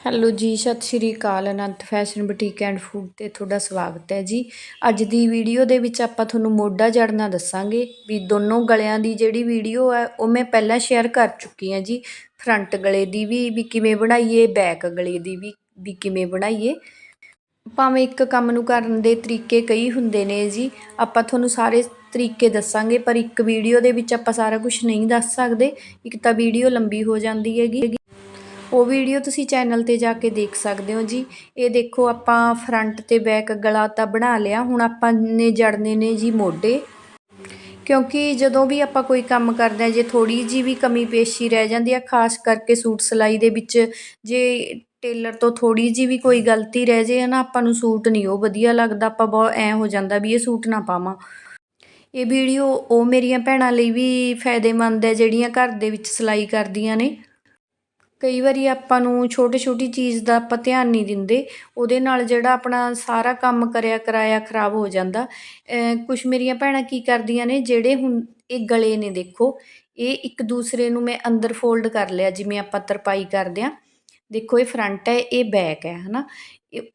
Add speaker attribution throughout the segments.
Speaker 1: Hello ਜੀ, ਸਤਿ ਸ਼੍ਰੀ ਅਕਾਲ, Anant fashion boutique and food ਤੇ ਤੁਹਾਡਾ ਸਵਾਗਤ ਹੈ ਜੀ। ਅੱਜ ਦੀ ਵੀਡੀਓ ਦੇ ਵਿੱਚ ਆਪਾਂ ਤੁਹਾਨੂੰ ਮੋਢਾ ਜੜਨਾ ਦੱਸਾਂਗੇ ਵੀ ਦੋਨੋਂ ਗਲਿਆਂ ਦੀ ਜਿਹੜੀ ਵੀਡੀਓ ਹੈ, ਉਹ ਮੈਂ ਪਹਿਲਾਂ ਸ਼ੇਅਰ ਕਰ ਚੁੱਕੀ ਹਾਂ ਜੀ। ਫਰੰਟ ਗਲੇ ਦੀ ਵੀ ਵੀ ਕਿਵੇਂ ਬਣਾਈਏ ਬੈਕ ਗਲੇ ਦੀ ਵੀ ਵੀ ਕਿਵੇਂ ਬਣਾਈਏ। ਭਾਵੇਂ ਇੱਕ ਕੰਮ ਨੂੰ ਕਰਨ ਦੇ ਤਰੀਕੇ ਕਈ ਹੁੰਦੇ ਨੇ ਜੀ, ਆਪਾਂ ਤੁਹਾਨੂੰ ਸਾਰੇ ਤਰੀਕੇ ਦੱਸਾਂਗੇ, ਪਰ ਇੱਕ ਵੀਡੀਓ ਦੇ ਵਿੱਚ ਆਪਾਂ ਸਾਰਾ ਕੁਝ ਨਹੀਂ ਦੱਸ ਸਕਦੇ। ਇੱਕ ਤਾਂ ਵੀਡੀਓ ਲੰਬੀ ਹੋ ਜਾਂਦੀ ਹੈਗੀ। ਉਹ ਵੀਡੀਓ ਤੁਸੀਂ ਚੈਨਲ ਤੇ ਜਾ ਕੇ ਦੇਖ ਸਕਦੇ ਹੋ ਜੀ। ਇਹ ਦੇਖੋ ਆਪਾਂ ਫਰੰਟ ਤੇ ਬੈਕ ਗਲਾ ਤਾਂ ਬਣਾ ਲਿਆ, ਹੁਣ ਆਪਾਂ ਨੇ ਜੜਨੇ ਨੇ ਜੀ ਮੋਢੇ। ਕਿਉਂਕਿ ਜਦੋਂ ਵੀ ਆਪਾਂ ਕੋਈ ਕੰਮ ਕਰਦੇ ਆ ਜੇ ਥੋੜੀ ਜੀ ਵੀ ਕਮੀ ਪੇਸ਼ੀ ਰਹਿ ਜਾਂਦੀ ਆ, ਖਾਸ ਕਰਕੇ ਸੂਟ ਸਿਲਾਈ ਦੇ ਵਿੱਚ, ਜੇ ਟੇਲਰ ਤੋਂ ਥੋੜੀ ਜੀ ਵੀ ਕੋਈ ਗਲਤੀ ਰਹਿ ਜੇ ਨਾ, ਆਪਾਂ ਨੂੰ ਸੂਟ ਨਹੀਂ ਉਹ ਵਧੀਆ ਲੱਗਦਾ, ਆਪਾਂ ਬਹੁਤ ਐ ਹੋ ਜਾਂਦਾ ਵੀ ਇਹ ਸੂਟ ਨਾ ਪਾਵਾਂ। ਇਹ ਵੀਡੀਓ ਉਹ ਮੇਰੀਆਂ ਭੈਣਾਂ ਲਈ ਵੀ ਫਾਇਦੇਮੰਦ ਹੈ, ਜਿਹੜੀਆਂ ਘਰ ਦੇ ਵਿੱਚ ਸਿਲਾਈ ਕਰਦੀਆਂ ਨੇ। ਕਈ ਵਾਰੀ ਆਪਾਂ ਨੂੰ ਛੋਟੀ ਛੋਟੀ ਚੀਜ਼ ਦਾ ਆਪਾਂ ਧਿਆਨ ਨਹੀਂ ਦਿੰਦੇ, ਉਹਦੇ ਨਾਲ ਜਿਹੜਾ ਆਪਣਾ ਸਾਰਾ ਕੰਮ ਕਰਿਆ ਕਰਾਇਆ ਖਰਾਬ ਹੋ ਜਾਂਦਾ। ਕੁਛ ਮੇਰੀਆਂ ਭੈਣਾਂ ਕੀ ਕਰਦੀਆਂ ਨੇ, ਜਿਹੜੇ ਹੁਣ ਇਹ ਗਲੇ ਨੇ ਦੇਖੋ, ਇਹ ਇੱਕ ਦੂਸਰੇ ਨੂੰ ਮੈਂ ਅੰਦਰ ਫੋਲਡ ਕਰ ਲਿਆ, ਜਿਵੇਂ ਆਪਾਂ ਤਰਪਾਈ ਕਰਦੇ ਆ ਦੇਖੋ, ਇਹ ਫਰੰਟ ਹੈ, ਇਹ ਬੈਕ ਹੈ, ਹਨਾ?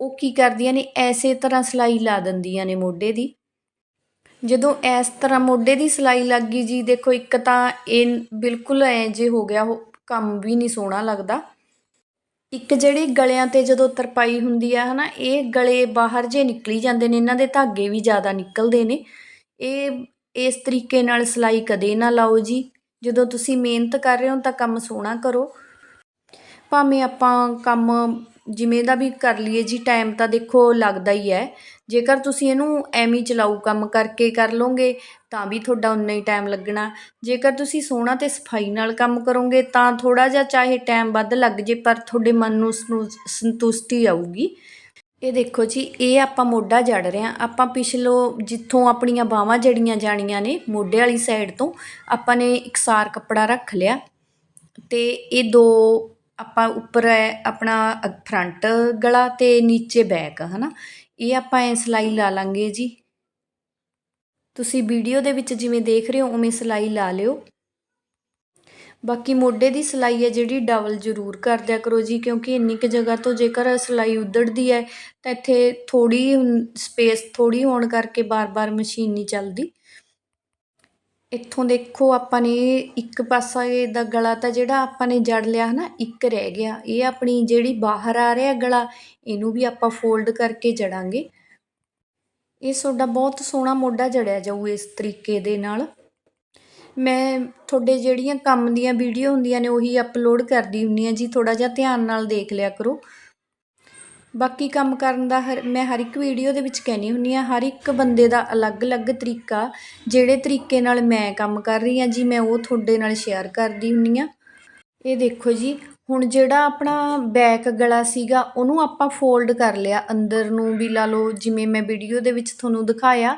Speaker 1: ਉਹ ਕੀ ਕਰਦੀਆਂ ਨੇ, ਐਸੇ ਤਰ੍ਹਾਂ ਸਲਾਈ ਲਾ ਦਿੰਦੀਆਂ ਨੇ ਮੋਢੇ ਦੀ। ਜਦੋਂ ਇਸ ਤਰ੍ਹਾਂ ਮੋਢੇ ਦੀ ਸਲਾਈ ਲੱਗ ਗਈ ਜੀ, ਦੇਖੋ ਇੱਕ ਤਾਂ ਇਹ ਬਿਲਕੁਲ ਐ ਜੇ ਹੋ ਗਿਆ, ਉਹ ਕੰਮ ਵੀ ਨਹੀਂ ਸੋਹਣਾ ਲੱਗਦਾ। ਇੱਕ ਜਿਹੜੀ ਗਲਿਆਂ ਤੇ ਜਦੋਂ ਤਰਪਾਈ ਹੁੰਦੀ ਆ, ਹਨਾ, ਇਹ ਗਲੇ ਬਾਹਰ ਜੇ ਨਿਕਲੀ ਜਾਂਦੇ ਨੇ, ਇਹਨਾਂ ਦੇ ਧਾਗੇ ਵੀ ਜ਼ਿਆਦਾ ਨਿਕਲਦੇ ਨੇ। ਇਹ, ਇਸ ਤਰੀਕੇ ਨਾਲ ਸਿਲਾਈ ਕਦੇ ਨਾ ਲਾਓ ਜੀ। ਜਦੋਂ ਤੁਸੀਂ ਮਿਹਨਤ ਕਰ ਰਹੇ ਹੋ ਤਾਂ ਕੰਮ ਸੋਹਣਾ ਕਰੋ। ਭਾਵੇਂ ਆਪਾਂ ਕੰਮ ਜਿਵੇਂ ਦਾ ਵੀ ਕਰ ਲਈਏ ਜੀ ਟਾਈਮ ਤਾਂ ਦੇਖੋ ਲੱਗਦਾ ਹੀ ਹੈ। ਜੇਕਰ ਤੁਸੀਂ ਇਹਨੂੰ ਐਵੇਂ ਹੀ ਚਲਾਊ ਕੰਮ ਕਰਕੇ ਕਰ ਲਓਗੇ, ਤਾਂ ਵੀ ਤੁਹਾਡਾ ਉਨਾ ਹੀ ਟਾਈਮ ਲੱਗਣਾ। ਜੇਕਰ ਤੁਸੀਂ ਸੋਹਣਾ ਅਤੇ ਸਫ਼ਾਈ ਨਾਲ ਕੰਮ ਕਰੋਗੇ, ਤਾਂ ਥੋੜ੍ਹਾ ਜਿਹਾ ਚਾਹੇ ਟਾਈਮ ਵੱਧ ਲੱਗ ਜੇ, ਪਰ ਤੁਹਾਡੇ ਮਨ ਨੂੰ ਸੰਤੁਸ਼ਟੀ ਆਊਗੀ। ਇਹ ਦੇਖੋ ਜੀ, ਇਹ ਆਪਾਂ ਮੋਢਾ ਜੜ ਰਹੇ ਹਾਂ। ਆਪਾਂ ਪਿਛਲੋ ਜਿੱਥੋਂ ਆਪਣੀਆਂ ਬਾਹਾਂ ਜੜੀਆਂ ਜਾਣੀਆਂ ਨੇ, ਮੋਢੇ ਵਾਲੀ ਸਾਈਡ ਤੋਂ ਆਪਾਂ ਨੇ ਇਕਸਾਰ ਕੱਪੜਾ ਰੱਖ ਲਿਆ। ਤੇ ਇਹ ਦੋ ਆਪਾਂ ਉੱਪਰ ਹੈ ਆਪਣਾ ਫਰੰਟ ਗਲਾ ਅਤੇ ਨੀਚੇ ਬੈਕ ਹੈ ਨਾ ਇਹ ਆਪਾਂ ਐਂ ਸਿਲਾਈ ਲਾ ਲਾਂਗੇ ਜੀ। ਤੁਸੀਂ ਵੀਡੀਓ ਦੇ ਵਿੱਚ ਜਿਵੇਂ ਦੇਖ ਰਹੇ ਹੋ, ਉਵੇਂ ਸਿਲਾਈ ਲਾ ਲਿਓ। ਬਾਕੀ ਮੋਢੇ ਦੀ ਸਿਲਾਈ ਹੈ ਜਿਹੜੀ, ਡਬਲ ਜ਼ਰੂਰ ਕਰ ਦਿਆ ਕਰੋ ਜੀ, ਕਿਉਂਕਿ ਇੰਨੀ ਕੁ ਜਗ੍ਹਾ ਤੋਂ ਜੇਕਰ ਸਿਲਾਈ ਉਧੜਦੀ ਹੈ, ਤਾਂ ਇੱਥੇ ਥੋੜੀ ਸਪੇਸ ਥੋੜੀ ਹੋਣ ਕਰਕੇ ਬਾਰ-ਬਾਰ ਮਸ਼ੀਨ ਨਹੀਂ ਚੱਲਦੀ। ਇੱਥੋਂ ਦੇਖੋ ਆਪਾਂ ਨੇ ਇੱਕ ਪਾਸਾ ਦਾ ਗਲਾ ਤਾਂ ਜਿਹੜਾ ਆਪਾਂ ਨੇ ਜੜ ਲਿਆ ਹਨਾ, ਇੱਕ ਰਹਿ ਗਿਆ। ਇਹ ਆਪਣੀ ਜਿਹੜੀ ਬਾਹਰ ਆ ਰਿਹਾ ਗਲਾ, ਇਹਨੂੰ ਵੀ ਆਪਾਂ ਫੋਲਡ ਕਰਕੇ ਜੜਾਂਗੇ। ਇਹ ਤੁਹਾਡਾ ਬਹੁਤ ਸੋਹਣਾ ਮੋਢਾ ਜੜਿਆ ਜਾਊ ਇਸ ਤਰੀਕੇ ਦੇ ਨਾਲ। ਮੈਂ ਤੁਹਾਡੇ ਜਿਹੜੀਆਂ ਕੰਮ ਦੀਆਂ ਵੀਡੀਓ ਹੁੰਦੀਆਂ ਨੇ, ਉਹੀ ਅਪਲੋਡ ਕਰਦੀ ਹੁੰਨੀ ਆ ਜੀ ਥੋੜਾ ਜਿਹਾ ਧਿਆਨ ਨਾਲ ਦੇਖ ਲਿਆ ਕਰੋ। ਬਾਕੀ ਕੰਮ ਕਰਨ ਦਾ ਹਰ ਮੈਂ ਹਰ ਇੱਕ ਵੀਡੀਓ ਦੇ ਵਿੱਚ ਕਹਿੰਦੀ ਹੁੰਦੀ ਆ, ਹਰ ਇੱਕ ਬੰਦੇ ਦਾ ਅਲੱਗ-ਅਲੱਗ ਤਰੀਕਾ, ਜਿਹੜੇ ਤਰੀਕੇ ਨਾਲ ਮੈਂ ਕੰਮ ਕਰ ਰਹੀ ਆ ਜੀ, ਮੈਂ ਉਹ ਤੁਹਾਡੇ ਨਾਲ ਸ਼ੇਅਰ ਕਰਦੀ ਹੁੰਦੀ ਆ। ਇਹ ਦੇਖੋ ਜੀ, ਹੁਣ ਜਿਹੜਾ ਆਪਣਾ ਬੈਕ ਗਲਾ ਸੀਗਾ, ਉਹਨੂੰ ਆਪਾਂ ਫੋਲਡ ਕਰ ਲਿਆ, ਅੰਦਰ ਨੂੰ ਵੀ ਲਾ ਲਓ, ਜਿਵੇਂ ਮੈਂ ਵੀਡੀਓ ਦੇ ਵਿੱਚ ਤੁਹਾਨੂੰ ਦਿਖਾਇਆ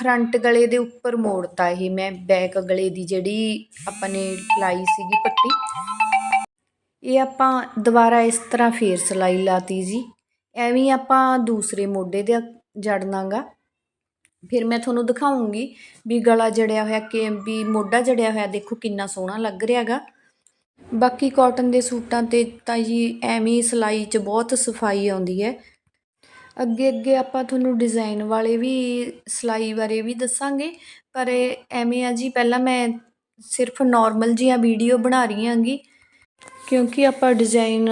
Speaker 1: ਫਰੰਟ ਗਲੇ ਦੇ ਉੱਪਰ ਮੋੜਤਾ ਇਹ ਮੈਂ ਬੈਕ ਗਲੇ ਦੀ ਜਿਹੜੀ ਆਪਾਂ ਨੇ ਲਾਈ ਸੀਗੀ ਪੱਟੀ। ਇਹ ਆਪਾਂ ਦੁਬਾਰਾ ਇਸ ਤਰ੍ਹਾਂ ਫੇਰ ਸਲਾਈ ਲਾਤੀ ਜੀ। ਐਵੇਂ ਆਪਾਂ ਦੂਸਰੇ ਮੋਢੇ ਦੇ ਜੜਨਾਗਾ ਫਿਰ ਮੈਂ ਤੁਹਾਨੂੰ ਦਿਖਾਉਂਗੀ ਵੀ ਗਲਾ ਜੜਿਆ ਹੋਇਆ ਕਿ ਵੀ ਮੋਢਾ ਜੜਿਆ ਹੋਇਆ ਦੇਖੋ ਕਿੰਨਾ ਸੋਹਣਾ ਲੱਗ ਰਿਹਾਗਾ। ਬਾਕੀ ਕਾਟਨ ਦੇ ਸੂਟਾਂ ਤੇ ਤਾਂ ਜੀ ਐਵੇਂ ਸਲਾਈ 'ਚ ਬਹੁਤ ਸਫ਼ਾਈ ਆਉਂਦੀ ਹੈ। ਅੱਗੇ ਅੱਗੇ ਆਪਾਂ ਤੁਹਾਨੂੰ ਡਿਜ਼ਾਈਨ ਵਾਲੇ ਵੀ ਸਲਾਈ ਬਾਰੇ ਵੀ ਦੱਸਾਂਗੇ। ਪਰ ਐਵੇਂ ਆ ਜੀ, ਪਹਿਲਾਂ ਮੈਂ ਸਿਰਫ ਨਾਰਮਲ ਜੀਆਂ ਵੀਡੀਓ ਬਣਾ ਰਹੀ ਹਾਂਗੀ। ਕਿਉਂਕਿ ਆਪਾਂ ਡਿਜ਼ਾਈਨ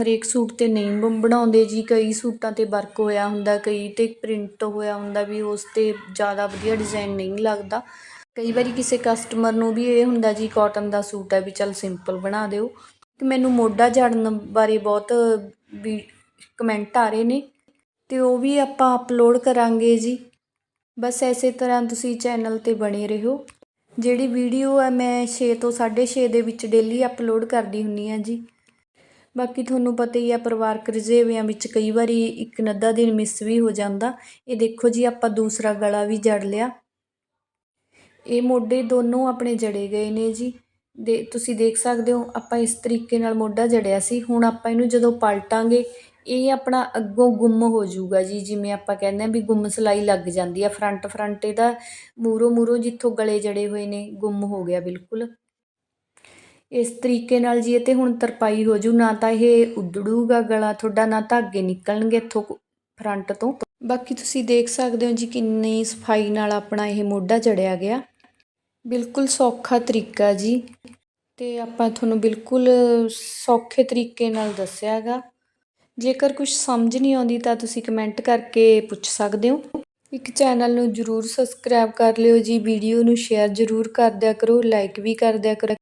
Speaker 1: ਹਰੇਕ ਸੂਟ ਤੇ ਨਹੀਂ ਬ ਬਣਾਉਂਦੇ ਜੀ, ਕਈ ਸੂਟਾਂ ਤੇ ਵਰਕ ਹੋਇਆ ਹੁੰਦਾ, ਕਈ ਤੇ ਪ੍ਰਿੰਟ ਹੋਇਆ ਹੁੰਦਾ ਵੀ ਉਸ ਤੇ ਜ਼ਿਆਦਾ ਵਧੀਆ ਡਿਜ਼ਾਈਨ ਨਹੀਂ ਲੱਗਦਾ। ਕਈ ਵਾਰੀ ਕਿਸੇ ਕਸਟਮਰ ਨੂੰ ਵੀ ਇਹ ਹੁੰਦਾ ਜੀ ਕਾਟਨ ਦਾ ਸੂਟ ਹੈ ਵੀ ਚੱਲ ਸਿੰਪਲ ਬਣਾ ਦਿਓ। ਅਤੇ ਮੈਨੂੰ ਮੋਢਾ ਝਾੜਨ ਬਾਰੇ ਬਹੁਤ ਵੀ ਕਮੈਂਟ ਆ ਰਹੇ ਨੇ। ਅਤੇ ਉਹ ਵੀ ਆਪਾਂ ਅਪਲੋਡ ਕਰਾਂਗੇ ਜੀ। ਬਸ ਇਸੇ ਤਰ੍ਹਾਂ ਤੁਸੀਂ ਚੈਨਲ ਤੇ ਬਣੇ ਰਹੋ। ਜਿਹੜੀ ਵੀਡੀਓ ਹੈ ਮੈਂ 6 ਤੋਂ 6:30 ਦੇ ਵਿੱਚ ਡੇਲੀ ਅਪਲੋਡ ਕਰਦੀ ਹੁੰਨੀ ਆ ਜੀ। ਬਾਕੀ ਤੁਹਾਨੂੰ ਪਤਾ ਹੀ ਆ, ਪਰਿਵਾਰਕ ਰਜੇਵਿਆਂ ਵਿੱਚ ਕਈ ਵਾਰੀ ਇੱਕ ਨੱਦਾ ਦਿਨ ਮਿਸ ਵੀ ਹੋ ਜਾਂਦਾ। ਇਹ ਦੇਖੋ ਜੀ, ਆਪਾਂ ਦੂਸਰਾ ਗਲਾ ਵੀ ਜੜ ਲਿਆ। ਇਹ ਮੋਢੇ ਦੋਨੋਂ ਆਪਣੇ ਜੜੇ ਗਏ ਨੇ ਜੀ। ਦੇ, ਤੁਸੀਂ ਦੇਖ ਸਕਦੇ ਹੋ, ਆਪਾਂ ਇਸ ਤਰੀਕੇ ਨਾਲ ਮੋਢਾ ਜੜਿਆ ਸੀ। ਹੁਣ ਆਪਾਂ ਇਹਨੂੰ ਜਦੋਂ ਪਲਟਾਂਗੇ ਇਹ ਆਪਣਾ ਅੱਗੋਂ ਗੁੰਮ ਹੋ ਜਾਊਗਾ ਜੀ, ਜਿਵੇਂ ਆਪਾਂ ਕਹਿੰਦੇ ਹਾਂ ਵੀ ਗੁੰਮ ਸਿਲਾਈ ਲੱਗ ਜਾਂਦੀ ਆ ਫਰੰਟ ਫਰੰਟ ਇਹਦਾ ਮੂਹਰੋਂ ਮੂਹਰੋਂ ਜਿੱਥੋਂ ਗਲੇ ਜੜੇ ਹੋਏ ਨੇ, ਗੁੰਮ ਹੋ ਗਿਆ ਬਿਲਕੁਲ। ਇਸ ਤਰੀਕੇ ਨਾਲ ਜੀ ਇਹ ਤੇ ਹੁਣ ਤਰਪਾਈ ਹੋ ਜੂ ਨਾ ਤਾਂ ਇਹ ਉਧੜੂਗਾ ਗਲਾ ਤੁਹਾਡਾ, ਨਾ ਧਾਗੇ ਨਿਕਲਣਗੇ ਇੱਥੋਂ ਫਰੰਟ ਤੋਂ। ਬਾਕੀ ਤੁਸੀਂ ਦੇਖ ਸਕਦੇ ਹੋ ਜੀ ਕਿੰਨੀ ਸਫ਼ਾਈ ਨਾਲ ਆਪਣਾ ਇਹ ਮੋਢਾ ਜੜਿਆ ਗਿਆ। ਬਿਲਕੁਲ ਸੌਖਾ ਤਰੀਕਾ ਜੀ। ਤੇ ਆਪਾਂ ਤੁਹਾਨੂੰ ਬਿਲਕੁਲ ਸੌਖੇ ਤਰੀਕੇ ਨਾਲ ਦੱਸਿਆ ਹੈਗਾ। ਜੇਕਰ ਕੁਝ ਸਮਝ ਨਹੀਂ ਆਉਂਦੀ ਤਾਂ ਤੁਸੀਂ ਕਮੈਂਟ ਕਰਕੇ ਪੁੱਛ ਸਕਦੇ ਹੋ। ਇੱਕ ਚੈਨਲ ਨੂੰ ਜਰੂਰ ਸਬਸਕ੍ਰਾਈਬ ਕਰ ਲਿਓ ਜੀ ਵੀਡੀਓ ਨੂੰ ਸ਼ੇਅਰ ਜਰੂਰ ਕਰ ਦਿਆ ਕਰੋ ਲਾਈਕ ਵੀ ਕਰ ਦਿਆ ਕਰੋ।